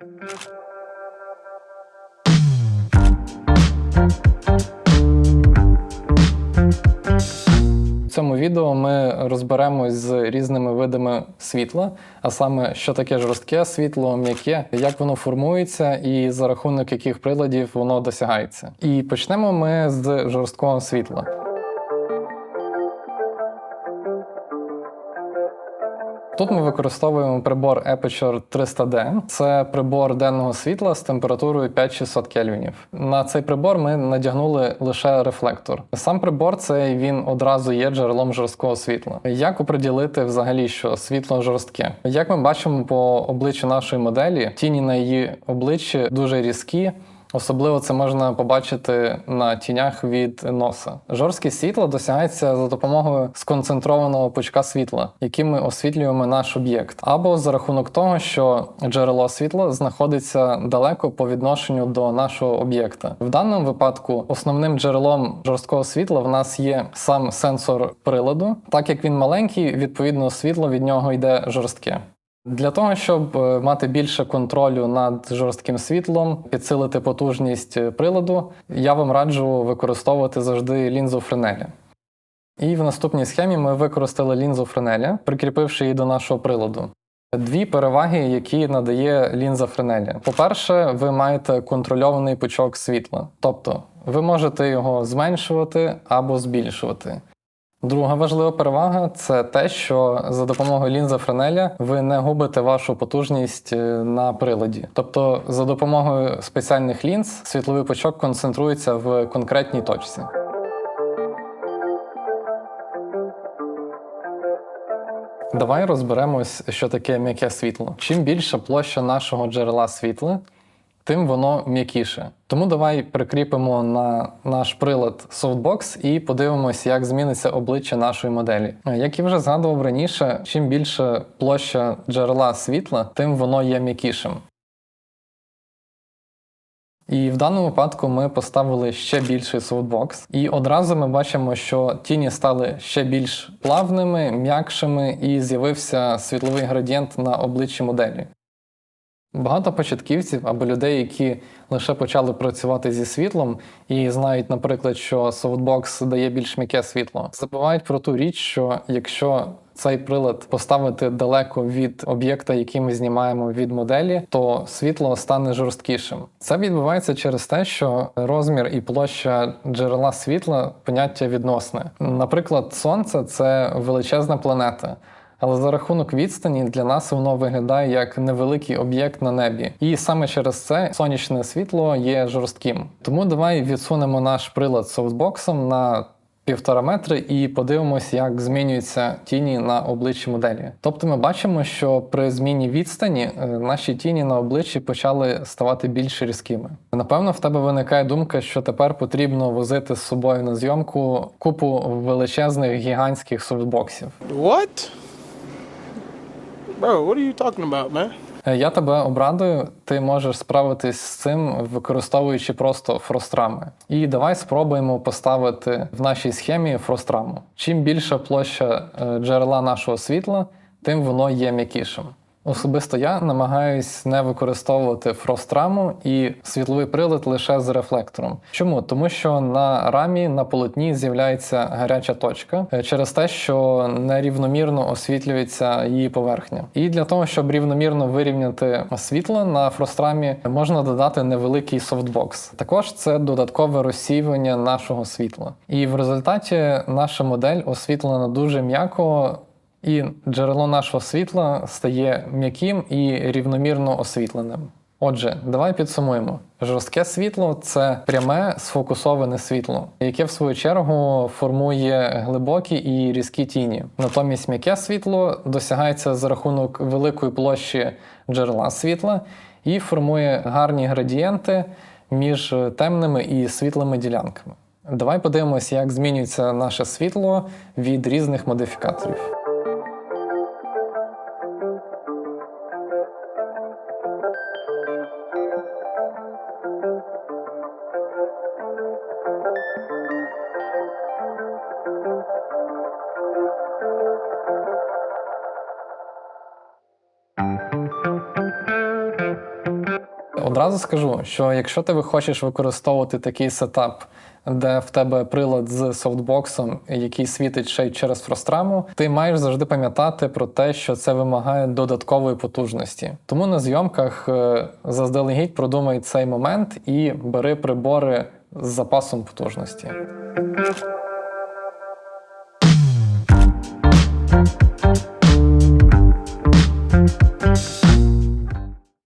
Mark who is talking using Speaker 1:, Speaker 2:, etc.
Speaker 1: В цьому відео ми розберемось з різними видами світла, а саме, що таке жорстке світло, м'яке, як воно формується і за рахунок яких приладів воно досягається. І почнемо ми з жорсткого світла. Тут ми використовуємо прибор Aperture 300D. Це прибор денного світла з температурою 5600 кельвінів. На цей прибор ми надягнули лише рефлектор. Сам прибор цей він одразу є джерелом жорсткого світла. Як оприділити взагалі, що світло жорстке? Як ми бачимо по обличчю нашої моделі, тіні на її обличчі дуже різкі. Особливо це можна побачити на тінях від носа. Жорсткість світла досягається за допомогою сконцентрованого пучка світла, яким ми освітлюємо наш об'єкт, або за рахунок того, що джерело світла знаходиться далеко по відношенню до нашого об'єкта. В даному випадку основним джерелом жорсткого світла в нас є сам сенсор приладу. Так як він маленький, відповідно світло від нього йде жорстке. Для того, щоб е, мати більше контролю над жорстким світлом, підсилити потужність е, приладу, я вам раджу використовувати завжди лінзу Френеля. І в наступній схемі ми використали лінзу Френеля, прикріпивши її до нашого приладу. Дві переваги, які надає лінза Френеля. По-перше, ви маєте контрольований пучок світла, тобто ви можете його зменшувати або збільшувати. Друга важлива перевага це те, що за допомогою лінза Френеля ви не губите вашу потужність е, на приладі. Тобто, за допомогою спеціальних лінз світловий пучок концентрується в конкретній точці. Давай розберемось, що таке м'яке світло. Чим більша площа нашого джерела світла, тим воно м'якіше. Тому давай прикріпимо на наш прилад софтбокс і подивимось, як зміниться обличчя нашої моделі. Як я вже згадував раніше, чим більша площа джерела світла, тим воно є м'якішим. І в даному випадку ми поставили ще більший софтбокс, і одразу ми бачимо, що тіні стали ще більш плавними, м'якшими, і з'явився світловий градієнт на обличчі моделі. Багато початківців або людей, які лише почали працювати зі світлом і знають, наприклад, що софтбокс дає більш м'яке світло, забувають про ту річ, що якщо цей прилад поставити далеко від об'єкта, який ми знімаємо від моделі, то світло стане жорсткішим. Це відбувається через те, що розмір і площа джерела світла поняття відносне. Наприклад, сонце це величезна планета. Але за рахунок відстані для нас воно виглядає як невеликий об'єкт на небі, і саме через це сонячне світло є жорстким. Тому давай відсунемо наш прилад софтбоксом на півтора метри і подивимося, як змінюються тіні на обличчі моделі. Тобто ми бачимо, що при зміні відстані е, наші тіні на обличчі почали ставати більш різкими. Напевно, в тебе виникає думка, що тепер потрібно возити з собою на зйомку купу величезних гігантських софтбоксів.
Speaker 2: What? Bro, what are you talking about, man?
Speaker 1: Е, Я тебе обрадую, ти можеш справитись з цим, використовуючи просто фрострами. І давай спробуємо поставити в нашій схемі фростраму. Чим більша площа е, джерела нашого світла, тим воно є м'якішим. Особисто я намагаюсь не використовувати фростраму і світловий прилад лише з рефлектором. Чому? Тому що на рамі на полотні з'являється гаряча точка е, через те, що нерівномірно освітлюється її поверхня. І для того, щоб рівномірно вирівняти світло на фрострамі, можна додати невеликий софтбокс. Також це додаткове розсіювання нашого світла. І в результаті наша модель освітлена дуже м'яко. І джерело нашого світла стає м'яким і рівномірно освітленим. Отже, давай підсумуємо. Жорстке світло це пряме сфокусоване світло, яке в свою чергу формує глибокі і різкі тіні. Натомість м'яке світло досягається за рахунок великої площі джерела світла і формує гарні градієнти між темними і світлими ділянками. Давай подивимося, як змінюється наше світло від різних модифікаторів. Thank you. Одразу скажу, що якщо ти хочеш використовувати такий сетап, де в тебе прилад з софтбоксом, який світить ще й через фростраму, ти маєш завжди пам'ятати про те, що це вимагає додаткової потужності. Тому на зйомках е, заздалегідь продумай цей момент і бери прибори з запасом потужності.